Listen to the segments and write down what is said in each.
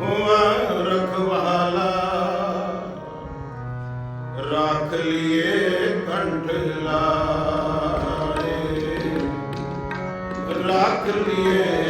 ਹੁਆ ਰਖਵਾਲਾ। ਰੱਖ ਲਿਏ ਕੰਠ ਰੱਖ ਲਿਏ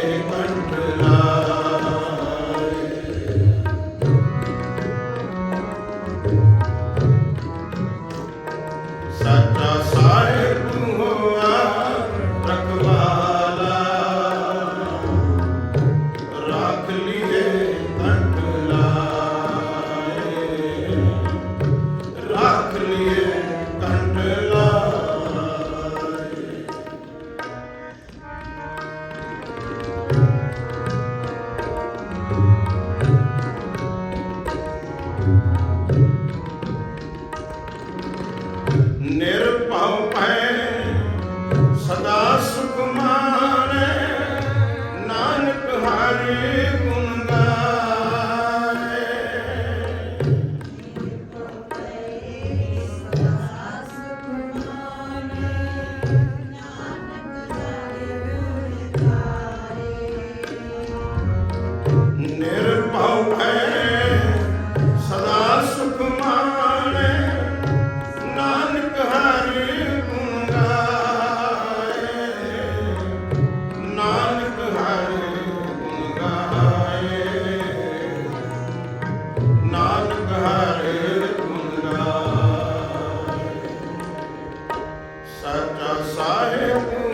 Maria. ਸੱਚਾ ਸਾਹਿਬ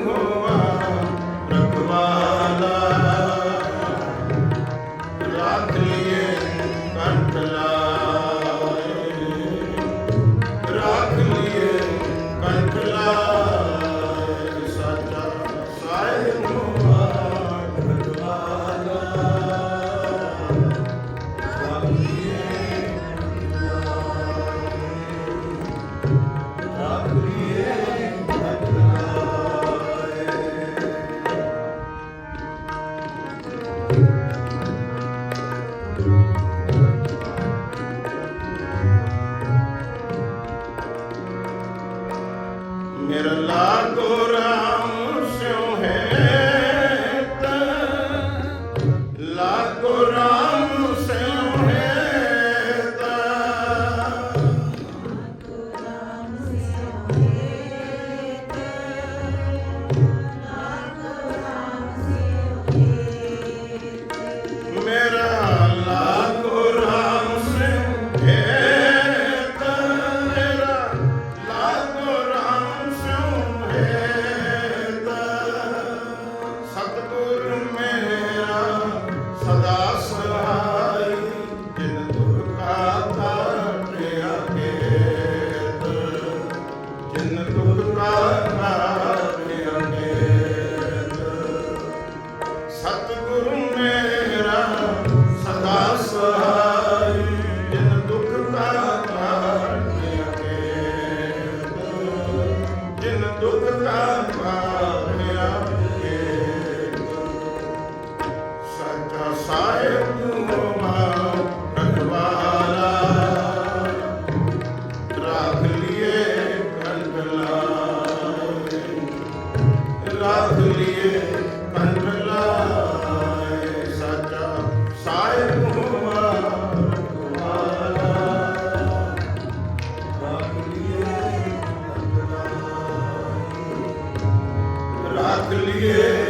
ਚਲੀਏ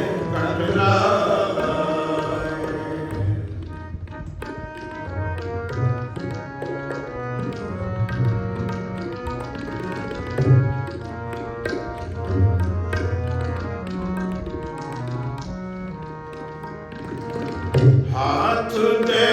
today.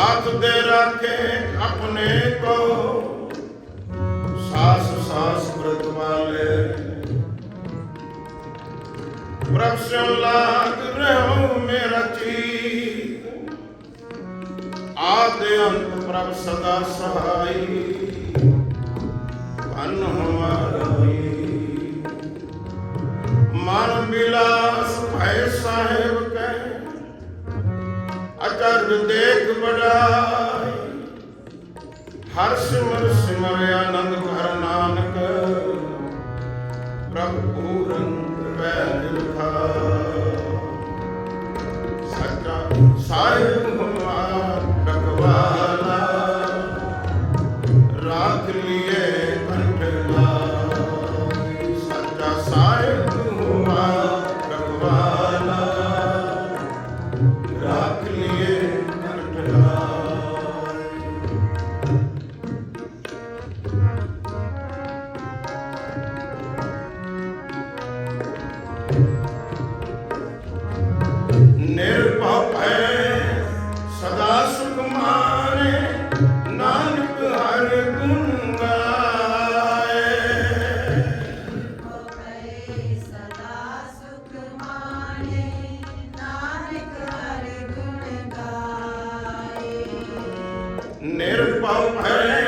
हाथ दे रखे अपने को सांस सांस व्रत वाले लाग रहो मेरा जी आदे अंत प्रभ सदा सहाई धन हमारा मन विलास भय साहेब ਅਚਰਜ ਦੇਖ ਬੜਾਈ ਹਰ ਸਿਮਰ ਸਿਮਰ ਆਨੰਦ ਘਰ ਨਾਨਕ, ਪ੍ਰਭ ਪੂਰਨ ਵੈ ਨਿਰਖਾ ਸੱਚਾ ਸਾਹਿਬ ਹੁਆ ਰਖਵਾਲਾ, ਰਾਖ ਲਿਏ ਕੰਠ ਲਾਏ 不好